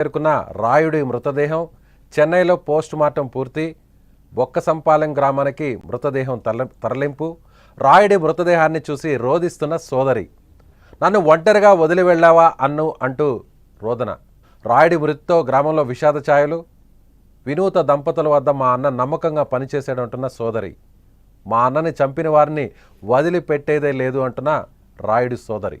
చేరుకున్న రాయుడి మృతదేహం చెన్నైలో పోస్ట్ మార్టం పూర్తి బొక్కసంపాలెం గ్రామానికి మృతదేహం తరలి తరలింపు రాయుడి మృతదేహాన్ని చూసి రోధిస్తున్న సోదరి. నన్ను ఒంటరిగా వదిలి వెళ్ళావా అన్ను అంటూ రోదన. రాయుడి మృతితో గ్రామంలో విషాద ఛాయలు వినూత దంపతుల వద్ద మా అన్న నమ్మకంగా పనిచేసాడంటున్న సోదరి. మా అన్నని చంపిన వారిని వదిలిపెట్టేదే లేదు అంటున్న రాయుడి సోదరి.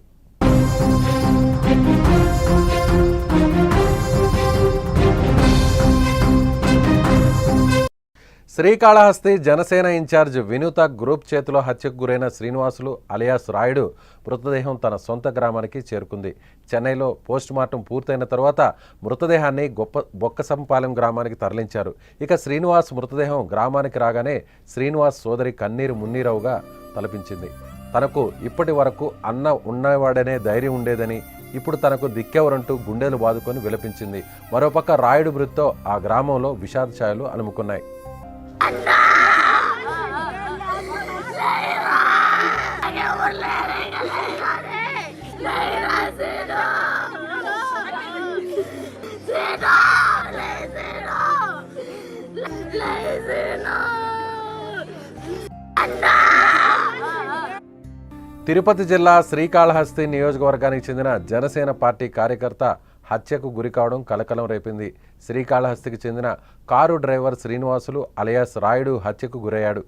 శ్రీకాళహస్తి జనసేన ఇన్ఛార్జ్ వినూత గ్రూప్ చేతిలో హత్యకు గురైన శ్రీనివాసులు అలియాస్ రాయుడు మృతదేహం తన సొంత గ్రామానికి చేరుకుంది. చెన్నైలో పోస్టుమార్టం పూర్తయిన తర్వాత మృతదేహాన్ని గొప్ప బొక్కసంపాలెం గ్రామానికి తరలించారు. ఇక శ్రీనివాస్ మృతదేహం గ్రామానికి రాగానే శ్రీనివాస్ సోదరి కన్నీరు మున్నీరావుగా తలపించింది. తనకు ఇప్పటి వరకు అన్న ఉన్నవాడనే ధైర్యం ఉండేదని ఇప్పుడు తనకు దిక్కెవరంటూ గుండెలు బాదుకొని విలపించింది. మరోపక్క రాయుడు మృతితో ఆ గ్రామంలో విషాద ఛాయలు అలుముకున్నాయి. తిరుపతి జిల్లా శ్రీకాళహస్తి నియోజకవర్గానికి చెందిన జనసేన పార్టీ కార్యకర్త హత్యకు గురి కావడం కలకలం రేపింది. శ్రీకాళహస్తికి చెందిన car driver Srinivasulu alias Rayudu హత్యకు గురయ్యాడు.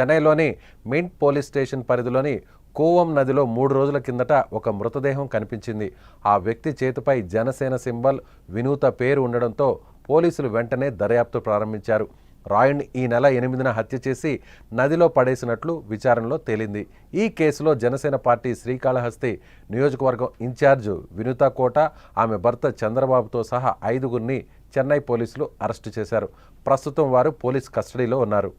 చెన్నైలోని మింట్ పోలీస్ స్టేషన్ పరిధిలోని కోవం నదిలో మూడు రోజుల కిందట ఒక మృతదేహం కనిపించింది. ఆ వ్యక్తి చేతిపై జనసేన సింబల్ వినూత పేరు ఉండడంతో పోలీసులు వెంటనే దర్యాప్తు ప్రారంభించారు. రాయన్ ఈ నెల ఎనిమిదిన హత్య చేసి నదిలో పడేసినట్లు విచారణలో తేలింది. ఈ కేసులో జనసేన పార్టీ శ్రీకాళహస్తి నియోజకవర్గం ఇన్ఛార్జ్ వినుత కోట ఆమె భర్త చంద్రబాబుతో సహా ఐదుగురిని చెన్నై పోలీసులు అరెస్టు చేశారు. ప్రస్తుతం వారు పోలీస్ కస్టడీలో ఉన్నారు.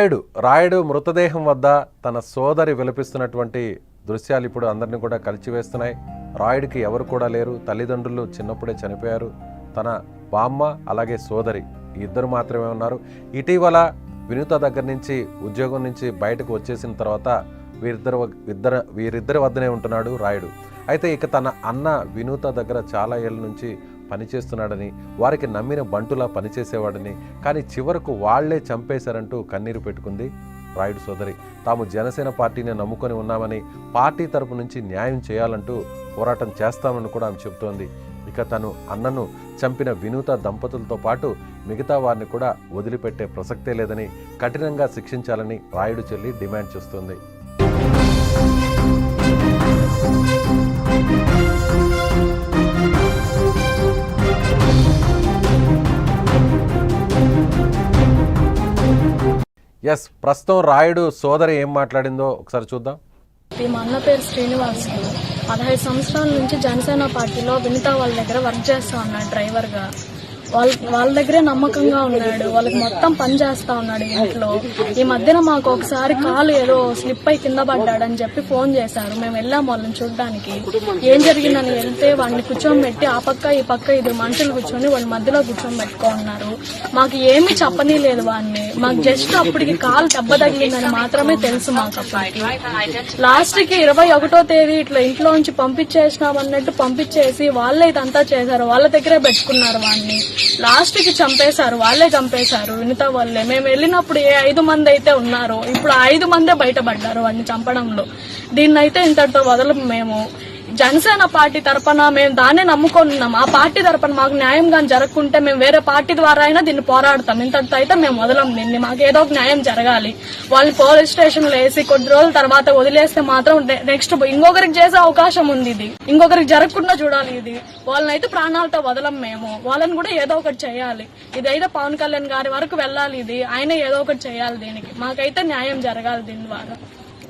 రాయుడు రాయుడు మృతదేహం వద్ద తన సోదరి విలపిస్తున్నటువంటి దృశ్యాలు ఇప్పుడు అందరినీ కూడా కలిచివేస్తున్నాయి. రాయుడికి ఎవరు కూడా లేరు. తల్లిదండ్రులు చిన్నప్పుడే చనిపోయారు. తన బామ్మ అలాగే సోదరి ఈ ఇద్దరు మాత్రమే ఉన్నారు. ఇటీవల వినూత దగ్గర నుంచి ఉద్యోగం నుంచి బయటకు వచ్చేసిన తర్వాత వీరిద్దరు ఇద్దరు వీరిద్దరి వద్దనే ఉంటున్నాడు రాయుడు. అయితే ఇక తన అన్న వినూత దగ్గర చాలా ఏళ్ళ నుంచి పనిచేస్తున్నాడని వారికి నమ్మిన బంటులా పనిచేసేవాడని కానీ చివరకు వాళ్ళే చంపేశారంటూ కన్నీరు పెట్టుకుంది రాయుడు సోదరి. తాము జనసేన పార్టీని నమ్ముకొని ఉన్నామని పార్టీ తరపు నుంచి న్యాయం చేయాలంటూ పోరాటం చేస్తామని కూడా ఆమె చెబుతోంది. ఇక తను అన్నను చంపిన వినూత దంపతులతో పాటు మిగతా వారిని కూడా వదిలిపెట్టే ప్రసక్తే లేదని కఠినంగా శిక్షించాలని రాయుడు చెల్లి డిమాండ్ చేస్తోంది. ఎస్ ప్రస్తుతం రాయుడు సోదరి ఏం మాట్లాడిందో ఒకసారి చూద్దాం. మా అన్న పేరు శ్రీనివాస్ పదహైదు సంవత్సరాల నుంచి జనసేన పార్టీలో వినిత వాళ్ళ దగ్గర వర్క్ చేస్తా ఉన్నాడు డ్రైవర్గా. వాళ్ళ వాళ్ళ దగ్గరే నమ్మకంగా ఉన్నాడు. వాళ్ళకి మొత్తం పని చేస్తా ఉన్నాడు ఇంట్లో. ఈ మధ్యన మాకు ఒకసారి కాలు ఏదో స్లిప్ అయి కింద పడ్డాడని చెప్పి ఫోన్ చేశారు. మేము వెళ్ళాం వాళ్ళని చూడడానికి. ఏం జరిగిందని వెళ్తే వాడిని కూర్చోబెట్టి ఆ పక్క ఈ పక్క ఇది మనుషులు కూర్చొని వాళ్ళ మధ్యలో కూర్చోబెట్టుకో ఉన్నారు మాకు ఏమీ చెప్పని లేదు వాడిని. మాకు జస్ట్ అప్పటికి కాలు దెబ్బ తగిలిందని మాత్రమే తెలుసు మాకు అప్పటికి. లాస్ట్కి ఇరవై ఒకటో తేదీ ఇట్లా ఇంట్లో నుంచి పంపించేసినాం అన్నట్టు పంపించేసి వాళ్ళే ఇదంతా చేశారు. వాళ్ళ దగ్గరే పెట్టుకున్నారు వాడిని. లాస్ట్కి చంపేశారు వాళ్ళే చంపేశారు. వినిత వాళ్ళే. మేము వెళ్ళినప్పుడు ఏ ఐదు మంది అయితే ఉన్నారో ఇప్పుడు ఆ ఐదు మందే బయటపడ్డారు వాడిని చంపడంలో. దీన్నైతే ఇంతటితో వదలము మేము. జనసేన పార్టీ తరపున మేము దాన్నే నమ్ముకొని ఉన్నాం ఆ పార్టీ తరపున మాకు న్యాయం కానీ జరగకుంటే మేము వేరే పార్టీ ద్వారా అయినా దీన్ని పోరాడతాం. ఇంతటితో అయితే మేము వదలం. దీన్ని మాకు ఏదో ఒక న్యాయం జరగాలి. వాళ్ళని పోలీస్ స్టేషన్లో వేసి కొద్ది రోజుల తర్వాత వదిలేస్తే మాత్రం నెక్స్ట్ ఇంకొకరికి చేసే అవకాశం ఉంది ఇది. ఇంకొకరికి జరగకుండా చూడాలి ఇది. వాళ్ళని అయితే ప్రాణాలతో వదలం మేము. వాళ్ళని కూడా ఏదో ఒకటి చేయాలి. ఇదైతే పవన్ కళ్యాణ్ గారి వరకు వెళ్ళాలి ఇది. ఆయన ఏదో ఒకటి చేయాలి దీనికి. మాకైతే న్యాయం జరగాలి దీని ద్వారా.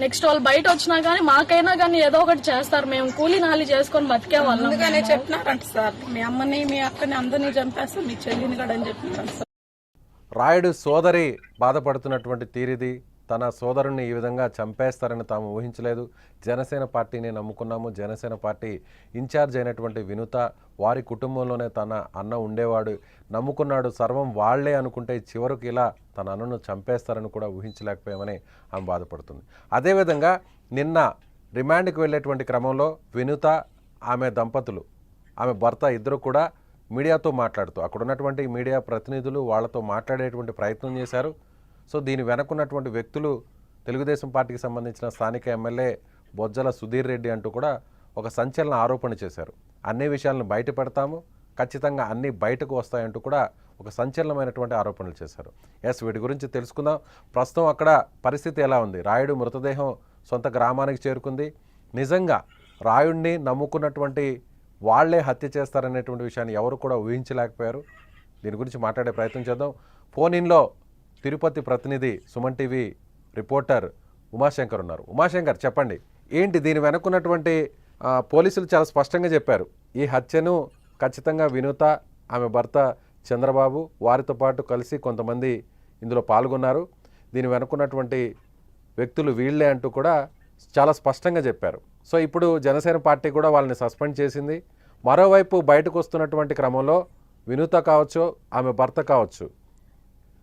నెక్స్ట్ వాళ్ళు బయట వచ్చినా గానీ మాకైనా గానీ ఏదో ఒకటి చేస్తారు. మేము కూలీ నాలి చేసుకొని బతికే వాళ్ళం. ముందుగానే చెప్పినారంట సార్. మీ అమ్మని మీ అక్కని అందరినీ చంపేస్తాం మీ చెల్లిని కూడా అని చెప్పినారంట సార్. రాయుడు సోదరి బాధపడుతున్నటువంటి తీరిది తన సోదరుణ్ణి ఈ విధంగా చంపేస్తారని తాము ఊహించలేదు. జనసేన పార్టీని నమ్ముకున్నాము. జనసేన పార్టీ ఇన్ఛార్జ్ అయినటువంటి వినుత వారి కుటుంబంలోనే తన అన్న ఉండేవాడు. నమ్ముకున్నాడు. సర్వం వాళ్ళే అనుకుంటే చివరికి ఇలా తన అన్నను చంపేస్తారని కూడా ఊహించలేకపోయామని ఆమె బాధపడుతుంది. అదేవిధంగా నిన్న రిమాండ్కి వెళ్ళేటువంటి క్రమంలో వినుత ఆమె దంపతులు ఆమె భర్త ఇద్దరు కూడా మీడియాతో మాట్లాడుతూ అక్కడ ఉన్నటువంటి మీడియా ప్రతినిధులు వాళ్ళతో మాట్లాడేటువంటి ప్రయత్నం చేశారు. సో దీని వెనకున్నటువంటి వ్యక్తులు తెలుగుదేశం పార్టీకి సంబంధించిన స్థానిక ఎమ్మెల్యే బొజ్జల సుధీర్ రెడ్డి అంటూ కూడా ఒక సంచలన ఆరోపణ చేశారు. అన్ని విషయాలను బయట పెడతాము ఖచ్చితంగా అన్నీ బయటకు వస్తాయంటూ కూడా ఒక సంచలనమైనటువంటి ఆరోపణలు చేశారు. ఎస్ వీటి గురించి తెలుసుకుందాం. ప్రస్తుతం అక్కడ పరిస్థితి ఎలా ఉంది? రాయుడు మృతదేహం సొంత గ్రామానికి చేరుకుంది. నిజంగా రాయుడిని నమ్ముకున్నటువంటి వాళ్ళే హత్య చేస్తారనేటువంటి విషయాన్ని ఎవరు కూడా ఊహించలేకపోయారు. దీని గురించి మాట్లాడే ప్రయత్నం చేద్దాం. ఫోన్ ఇన్లో తిరుపతి ప్రతినిధి సుమన్ టీవీ రిపోర్టర్ ఉమాశంకర్ ఉన్నారు. ఉమాశంకర్ చెప్పండి. ఏంటి దీని వెనుకున్నటువంటి పోలీసులు చాలా స్పష్టంగా చెప్పారు. ఈ హత్యను ఖచ్చితంగా వినూత ఆమె భర్త చంద్రబాబు వారితో పాటు కలిసి కొంతమంది ఇందులో పాల్గొన్నారు. దీని వెనుకున్నటువంటి వ్యక్తులు వీళ్ళే అంటూ కూడా చాలా స్పష్టంగా చెప్పారు. సో ఇప్పుడు జనసేన పార్టీ కూడా వాళ్ళని సస్పెండ్ చేసింది. మరోవైపు బయటకు వస్తున్నటువంటి క్రమంలో వినూత కావచ్చు ఆమె భర్త కావచ్చు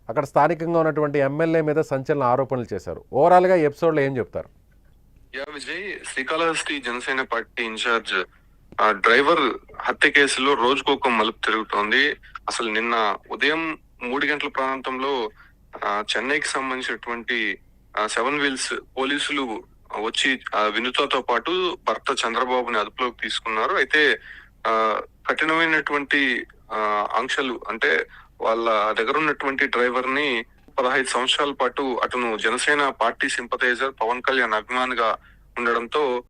అక్కడ స్థానికంగా ఉన్నటువంటి ఎమ్మెల్యే మీద సంచలన ఆరోపణలు చేశారు. ఓవరాల్గా ఎపిసోడ్లో ఏం చెప్తారు? Yeah Vijay Srikalahasti Janasena party incharge driver హత్య కేసులో రోజుకొక మలుపు తిరుగుతోంది. అసలు నిన్న ఉదయం మూడు గంటల ప్రాంతంలో చెన్నైకి సంబంధించినటువంటి సెవెన్ వీల్స్ పోలీసులు వచ్చి ఆ, వినుతతో పాటు భర్త చంద్రబాబుని అదుపులోకి తీసుకున్నారు. అయితే ఆ, కఠినమైనటువంటి ఆంక్షలు అంటే వాళ్ళ దగ్గర ఉన్నటువంటి డ్రైవర్ని పదహైదు సంవత్సరాల పాటు అతను జనసేన పార్టీ సింపథైజర్ పవన్ కళ్యాణ్ అభిమానిగా ఉండడంతో